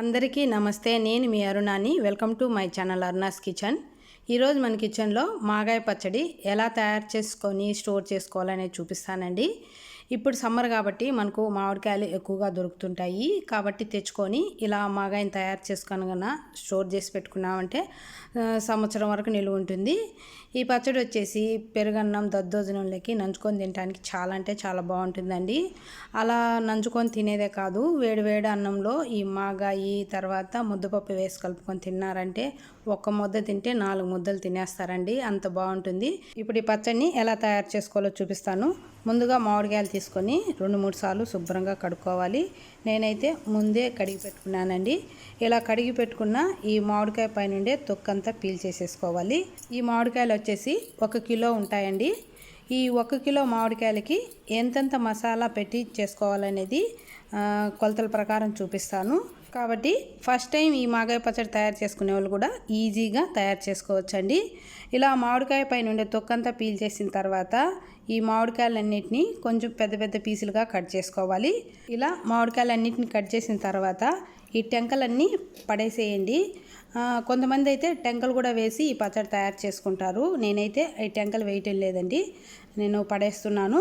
అందరికీ నమస్తే నేను మీ అరుణాని. Welcome to my channel Aruna's kitchen. ఈరోజు మన కిచెన్లో మాగాయ పచ్చడి ఎలా తయారు చేసుకొని స్టోర్ చేసుకోవాలనేది చూపిస్తానండి. ఇప్పుడు సమ్మర్ కాబట్టి మనకు మామిడికాయలు ఎక్కువగా దొరుకుతుంటాయి. కాబట్టి తెచ్చుకొని ఇలా మాగాయని తయారు చేసుకొని కన్నా స్టోర్ చేసి పెట్టుకున్నామంటే సంవత్సరం వరకు నిలువ ఉంటుంది. ఈ పచ్చడి వచ్చేసి పెరుగన్నం దద్దోజనంలోకి నంచుకొని తినడానికి చాలా అంటే చాలా బాగుంటుందండి. అలా నంచుకొని తినేదే కాదు వేడి వేడి అన్నంలో ఈ మాగాయి తర్వాత ముద్దపప్పు వేసి కలుపుకొని తిన్నారంటే ఒక్క ముద్ద తింటే నాలుగు ముద్దలు తినేస్తారండి. అంత బాగుంటుంది. ఇప్పుడు ఈ పచ్చడిని ఎలా తయారు చేసుకోవాలో చూపిస్తాను. ముందుగా మామిడికాయలు తీసుకొని రెండు మూడు సార్లు శుభ్రంగా కడుక్కోవాలి. నేనైతే ముందే కడిగి పెట్టుకున్నానండి. ఇలా కడిగి పెట్టుకున్న ఈ మామిడికాయ పైనుండే తొక్కంతా పీల్ చేసేసుకోవాలి. ఈ మామిడికాయలు వచ్చేసి ఒక కిలో ఉంటాయండి. ఈ ఒక కిలో మామిడికాయలకి ఎంతెంత మసాలా పెట్టి చేసుకోవాలనేది కొలతల ప్రకారం చూపిస్తాను. కాబట్టి ఫస్ట్ టైం ఈ మాగాయ పచ్చడి తయారు చేసుకునే వాళ్ళు కూడా ఈజీగా తయారు చేసుకోవచ్చండి. ఇలా మామిడికాయ పైన ఉండే తొక్కంతా పీల్ చేసిన తర్వాత ఈ మామిడికాయలన్నిటిని కొంచెం పెద్ద పెద్ద పీసులుగా కట్ చేసుకోవాలి. ఇలా మామిడికాయలన్నిటిని కట్ చేసిన తర్వాత ఈ టెంకలన్నీ పడేసేయండి. కొంతమంది అయితే టెంకలు కూడా వేసి ఈ పచ్చడి తయారు చేసుకుంటారు. నేనైతే ఈ టెంకలు వేయటం లేదండి. నేను పడేస్తున్నాను.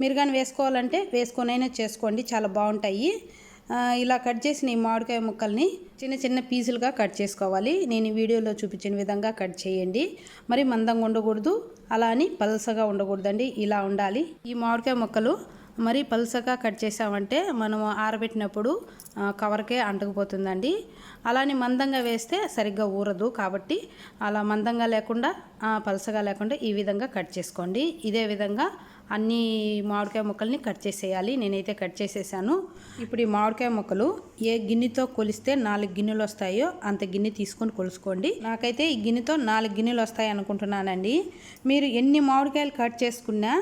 మీరు కానీ వేసుకోవాలంటే వేసుకొనైనా చేసుకోండి. చాలా బాగుంటాయి. ఇలా కట్ చేసిన ఈ మామిడికాయ ముక్కల్ని చిన్న చిన్న పీసులుగా కట్ చేసుకోవాలి. నేను వీడియోలో చూపించిన విధంగా కట్ చేయండి. మరి మందంగా ఉండకూడదు అలా అని పలసగా ఉండకూడదండి. ఇలా ఉండాలి. ఈ మామిడికాయ ముక్కలు మరి పలుసగా కట్ చేసామంటే మనం ఆరబెట్టినప్పుడు కవర్కే అంటుకుపోతుందండి. అలానే మందంగా వేస్తే సరిగ్గా ఊరదు కాబట్టి అలా మందంగా లేకుండా పలుసగా లేకుండా ఈ విధంగా కట్ చేసుకోండి. ఇదే విధంగా అన్ని మామిడికాయ ముక్కల్ని కట్ చేసేయాలి. నేనైతే కట్ చేసేసాను. ఇప్పుడు ఈ మామిడికాయ ముక్కలు ఏ గిన్నెతో కొలిస్తే నాలుగు గిన్నెలు వస్తాయో అంత గిన్నె తీసుకొని కొలుసుకోండి. నాకైతే ఈ గిన్నెతో నాలుగు గిన్నెలు వస్తాయి అనుకుంటున్నానండి. మీరు ఎన్ని మామిడికాయలు కట్ చేసుకున్నా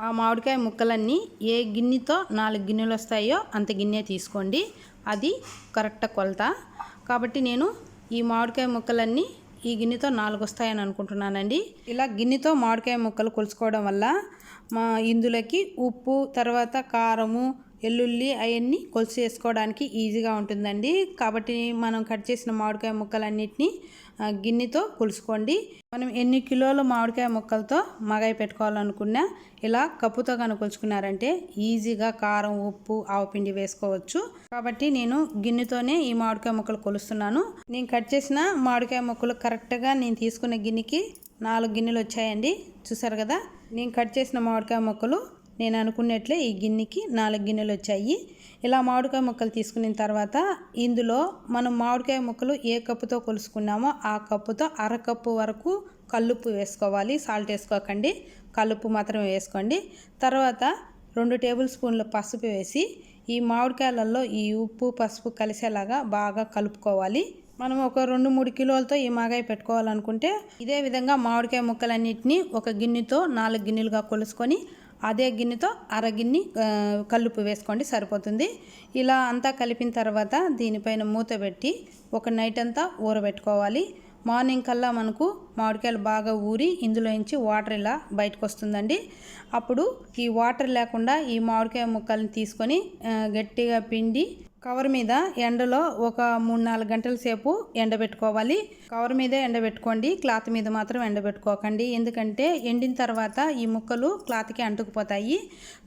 ఆ మామిడికాయ ముక్కలన్నీ ఏ గిన్నెతో నాలుగు గిన్నెలు వస్తాయో అంత గిన్నె తీసుకోండి. అది కరెక్ట్ కొలత. కాబట్టి నేను ఈ మామిడికాయ ముక్కలన్నీ ఈ గిన్నెతో నాలుగు వస్తాయని అనుకుంటున్నానండి. ఇలా గిన్నెతో మామిడికాయ ముక్కలు కొలుసుకోవడం వల్ల మా ఇందులోకి ఉప్పు తర్వాత కారము ఎల్లుల్లి అవన్నీ కొలిసి వేసుకోవడానికి ఈజీగా ఉంటుందండి. కాబట్టి మనం కట్ చేసిన మామిడికాయ ముక్కలన్నిటినీ గిన్నెతో కొలుసుకోండి. మనం ఎన్ని కిలోల మామిడికాయ ముక్కలతో మగాయి పెట్టుకోవాలనుకున్నా ఇలా కప్పుతో కనుక కొలుచుకున్నారంటే ఈజీగా కారం ఉప్పు ఆవపిండి వేసుకోవచ్చు. కాబట్టి నేను గిన్నెతోనే ఈ మామిడికాయ ముక్కలు కొలుస్తున్నాను. నేను కట్ చేసిన మామిడికాయ ముక్కలు కరెక్ట్గా నేను తీసుకున్న గిన్నెకి నాలుగు గిన్నెలు వచ్చాయండి. చూసారు కదా? నేను కట్ చేసిన మామిడికాయ ముక్కలు నేను అనుకున్నట్లే ఈ గిన్నెకి నాలుగు గిన్నెలు వచ్చాయి. ఇలా మామిడికాయ ముక్కలు తీసుకున్న తర్వాత ఇందులో మనం మామిడికాయ ముక్కలు ఏ కప్పుతో కొలుసుకున్నామో ఆ కప్పుతో అరకప్పు వరకు కల్లుప్పు వేసుకోవాలి. సాల్ట్ వేసుకోకండి. కల్లుప్పు మాత్రమే వేసుకోండి. తర్వాత రెండు టేబుల్ స్పూన్ల పసుపు వేసి ఈ మామిడికాయలలో ఈ ఉప్పు పసుపు కలిసేలాగా బాగా కలుపుకోవాలి. మనం ఒక రెండు మూడు కిలోలతో ఈ మాగాయ పెట్టుకోవాలనుకుంటే ఇదే విధంగా మామిడికాయ ముక్కలన్నిటిని ఒక గిన్నెతో నాలుగు గిన్నెలుగా కొలుసుకొని అదే గిన్నెతో అర గిన్నె కల్లుపు వేసుకోండి సరిపోతుంది. ఇలా అంతా కలిపిన తర్వాత దీనిపైన మూత పెట్టి ఒక నైట్ అంతా ఊరబెట్టుకోవాలి. మార్నింగ్ కల్లా మనకు మామిడికాయలు బాగా ఊరి ఇందులో నుంచి వాటర్ ఇలా బయటకు వస్తుందండి. అప్పుడు ఈ వాటర్ లేకుండా ఈ మామిడికాయ ముక్కల్ని తీసుకొని గట్టిగా పిండి కవర్ మీద ఎండలో ఒక మూడు నాలుగు గంటల సేపు ఎండబెట్టుకోవాలి. కవర్ మీద ఎండబెట్టుకోండి క్లాత్ మీద మాత్రం ఎండబెట్టుకోకండి. ఎందుకంటే ఎండిన తర్వాత ఈ ముక్కలు క్లాత్కి అంటుకుపోతాయి.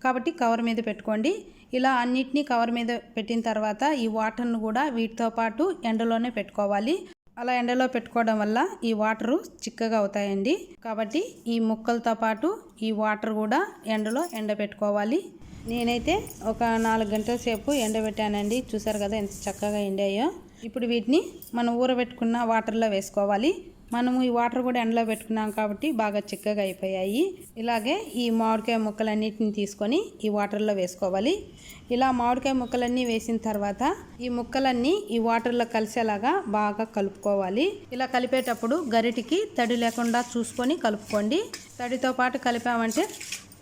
కాబట్టి కవర్ మీద పెట్టుకోండి. ఇలా అన్నిటినీ కవర్ మీద పెట్టిన తర్వాత ఈ వాటర్ను కూడా వీటితో పాటు ఎండలోనే పెట్టుకోవాలి. అలా ఎండలో పెట్టుకోవడం వల్ల ఈ వాటరు చిక్కగా అవుతాయండి. కాబట్టి ఈ ముక్కలతో పాటు ఈ వాటర్ కూడా ఎండలో ఎండబెట్టుకోవాలి నేనైతే ఒక నాలుగు గంటల సేపు ఎండబెట్టానండి చూసారు కదా ఎంత చక్కగా ఎండాయో. ఇప్పుడు వీటిని మనం ఊరబెట్టుకున్న వాటర్లో వేసుకోవాలి. మనము ఈ వాటర్ కూడా ఎండలో పెట్టుకున్నాం కాబట్టి బాగా చిక్కగా అయిపోయాయి. ఇలాగే ఈ మామిడికాయ ముక్కలన్నిటిని తీసుకొని ఈ వాటర్లో వేసుకోవాలి. ఇలా మామిడికాయ ముక్కలన్నీ వేసిన తర్వాత ఈ ముక్కలన్నీ ఈ వాటర్లో కలిసేలాగా బాగా కలుపుకోవాలి. ఇలా కలిపేటప్పుడు గరిటికి తడి లేకుండా చూసుకొని కలుపుకోండి. తడితో పాటు కలిపామంటే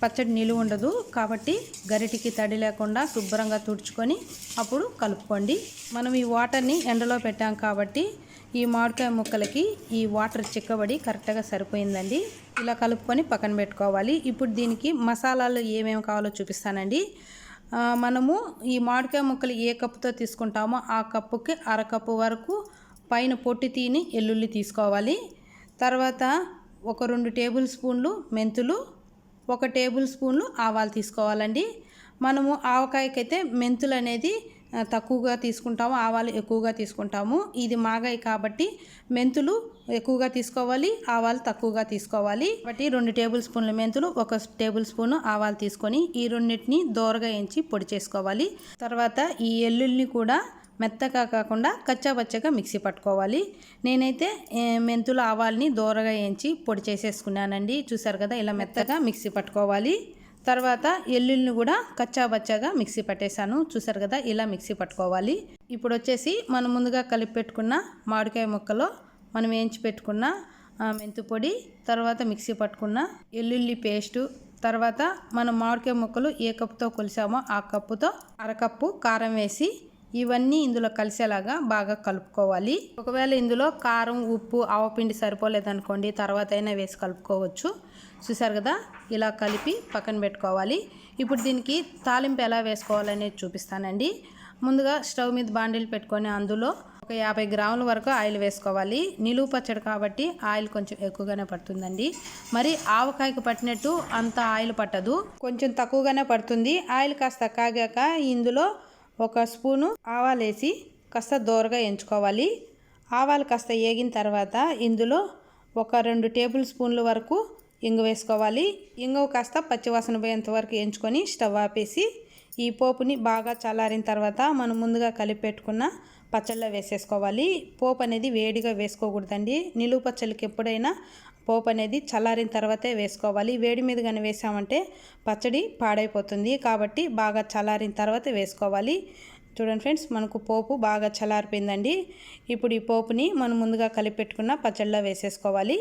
పచ్చడి నిలువ ఉండదు కాబట్టి గరిటికి తడి లేకుండా శుభ్రంగా తుడుచుకొని అప్పుడు కలుపుకోండి. మనం ఈ వాటర్ని ఎండలో పెట్టాం కాబట్టి ఈ మామిడికాయ ముక్కలకి ఈ వాటర్ చిక్కబడి కరెక్ట్గా సరిపోయిందండి. ఇలా కలుపుకొని పక్కన పెట్టుకోవాలి. ఇప్పుడు దీనికి మసాలాలు ఏమేమి కావాలో చూపిస్తానండి. మనము ఈ మామిడికాయ ముక్కలు ఏ కప్పుతో తీసుకుంటామో ఆ కప్పుకి అరకప్పు వరకు పైన పొట్టి తీని ఎల్లుల్లి తీసుకోవాలి. తర్వాత ఒక రెండు టేబుల్ స్పూన్లు మెంతులు ఒక టేబుల్ స్పూన్లు ఆవాలు తీసుకోవాలండి. మనము ఆవకాయకైతే మెంతులు అనేది తక్కువగా తీసుకుంటాము ఆవాలు ఎక్కువగా తీసుకుంటాము. ఇది మాగాయి కాబట్టి మెంతులు ఎక్కువగా తీసుకోవాలి ఆవాలు తక్కువగా తీసుకోవాలి. కాబట్టి రెండు టేబుల్ స్పూన్ల మెంతులు ఒక టేబుల్ స్పూన్ ఆవాలు తీసుకొని ఈ రెండింటిని దోరగా ఎంచి పొడి చేసుకోవాలి. తర్వాత ఈ ఎల్లుల్ని కూడా మెత్తగా కాకుండా కచ్చాపచ్చగా మిక్సీ పట్టుకోవాలి. నేనైతే మెంతుల మెంతులు ఆవాల్ని దోరగా ఎంచి పొడి చేసేసుకున్నానండి. చూసారు కదా ఇలా మెత్తగా మిక్సీ పట్టుకోవాలి. తర్వాత ఎల్లుల్ని కూడా కచ్చాబచ్చాగా మిక్సీ పట్టేశాను. చూసారు కదా ఇలా మిక్సీ పట్టుకోవాలి. ఇప్పుడు వచ్చేసి మనం ముందుగా కలిపి పెట్టుకున్న మామిడికాయ ముక్కలో మనం వేయించి పెట్టుకున్న ఆ, మెంతు పొడి తర్వాత మిక్సీ పట్టుకున్న ఎల్లుల్లి పేస్టు తర్వాత మనం మామిడికాయ ముక్కలు ఏ కప్పుతో కొలిసామో ఆ కప్పుతో అరకప్పు కారం వేసి ఇవన్నీ ఇందులో కలిసేలాగా బాగా కలుపుకోవాలి. ఒకవేళ ఇందులో కారం ఉప్పు ఆవపిండి సరిపోలేదనుకోండి తర్వాత అయినా వేసి కలుపుకోవచ్చు. చూసారు కదా? ఇలా కలిపి పక్కన పెట్టుకోవాలి. ఇప్పుడు దీనికి తాలింపు ఎలా వేసుకోవాలనేది చూపిస్తానండి. ముందుగా స్టవ్ మీద బాండీలు పెట్టుకొని అందులో ఒక యాభై గ్రాముల వరకు ఆయిల్ వేసుకోవాలి. నిలువు పచ్చడి కాబట్టి ఆయిల్ కొంచెం ఎక్కువగానే పడుతుందండి. మరి ఆవకాయకు పట్టినట్టు అంత ఆయిల్ పట్టదు. కొంచెం తక్కువగానే పడుతుంది. ఆయిల్ కాస్త కాగాక ఇందులో ఒక స్పూను ఆవాలు వేసి కాస్త దోరగా ఎంచుకోవాలి. ఆవాలు కాస్త ఏగిన తర్వాత ఇందులో ఒక రెండు టేబుల్ స్పూన్ల వరకు ఇంగు వేసుకోవాలి. ఇంగు కాస్త పచ్చివాసన పోయేంత వరకు ఎంచుకొని స్టవ్ ఆపేసి ఈ పోపుని బాగా చల్లారిన తర్వాత మనం ముందుగా కలిపి పెట్టుకున్న పచ్చళ్ళలో వేసేసుకోవాలి. పోపు అనేది వేడిగా వేసుకోకూడదండి. నిలువు పచ్చళ్ళకి ఎప్పుడైనా పోపు అనేది చల్లారిన తర్వాతే వేసుకోవాలి. వేడి మీద కానీ వేసామంటే పచ్చడి పాడైపోతుంది. కాబట్టి బాగా చల్లారిన తర్వాత వేసుకోవాలి. చూడండి ఫ్రెండ్స్ మనకు పోపు బాగా చల్లారిపోయిందండి. ఇప్పుడు ఈ పోపుని మనం ముందుగా కలిపెట్టుకున్న పచ్చళ్ళలో వేసేసుకోవాలి.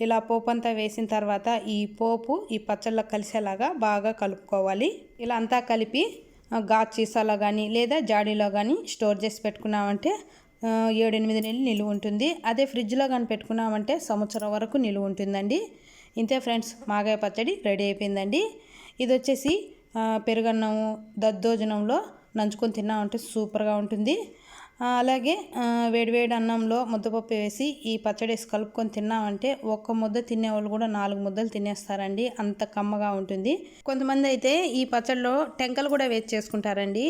ఇలా పోపు అంతా వేసిన తర్వాత ఈ పోపు ఈ పచ్చళ్ళలో కలిసేలాగా బాగా కలుపుకోవాలి. ఇలా అంతా కలిపి ఆ, సీసాలో కానీ లేదా జాడీలో కానీ స్టోర్ చేసి పెట్టుకున్నామంటే ఏడెనిమిది నెలలు నిలువ ఉంటుంది. అదే ఫ్రిడ్జ్లో కానీ పెట్టుకున్నామంటే సంవత్సరం వరకు నిలువ ఉంటుందండి. ఇంతే ఫ్రెండ్స్ మాగాయ పచ్చడి రెడీ అయిపోయిందండి. ఇది వచ్చేసి పెరుగన్నము దద్దోజనంలో నంచుకొని తిన్నామంటే సూపర్గా ఉంటుంది. అలాగే వేడివేడి అన్నంలో ముద్దపప్పు వేసి ఈ పచ్చడి వేసి కలుపుకొని తిన్నామంటే ఒక్క ముద్ద తినేవాళ్ళు కూడా నాలుగు ముద్దలు తినేస్తారండి. అంత కమ్మగా ఉంటుంది. కొంతమంది అయితే ఈ పచ్చడిలో టెంకలు కూడా వేసి చేసుకుంటారండి.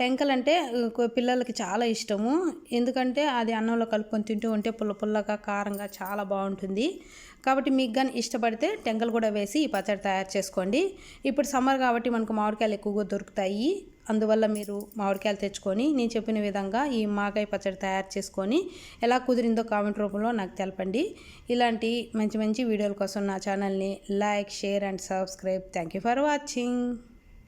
టెంకలు అంటే పిల్లలకి చాలా ఇష్టము. ఎందుకంటే అది అన్నంలో కలుపుకొని తింటూ ఉంటే పుల్ల పుల్లగా కారంగా చాలా బాగుంటుంది. కాబట్టి మీకు కానీ ఇష్టపడితే టెంకలు కూడా వేసి ఈ పచ్చడి తయారు చేసుకోండి. ఇప్పుడు సమ్మర్ కాబట్టి మనకు మామిడికాయలు ఎక్కువగా దొరుకుతాయి. అందువల్ల మీరు మామిడికాయలు తెచ్చుకొని నేను చెప్పిన విధంగా ఈ మాకాయ పచ్చడి తయారు చేసుకొని ఎలా కుదిరిందో కామెంట్ రూపంలో నాకు తెలపండి. ఇలాంటి మంచి మంచి వీడియోల కోసం నా ఛానల్ని like share and subscribe. Thank you for watching.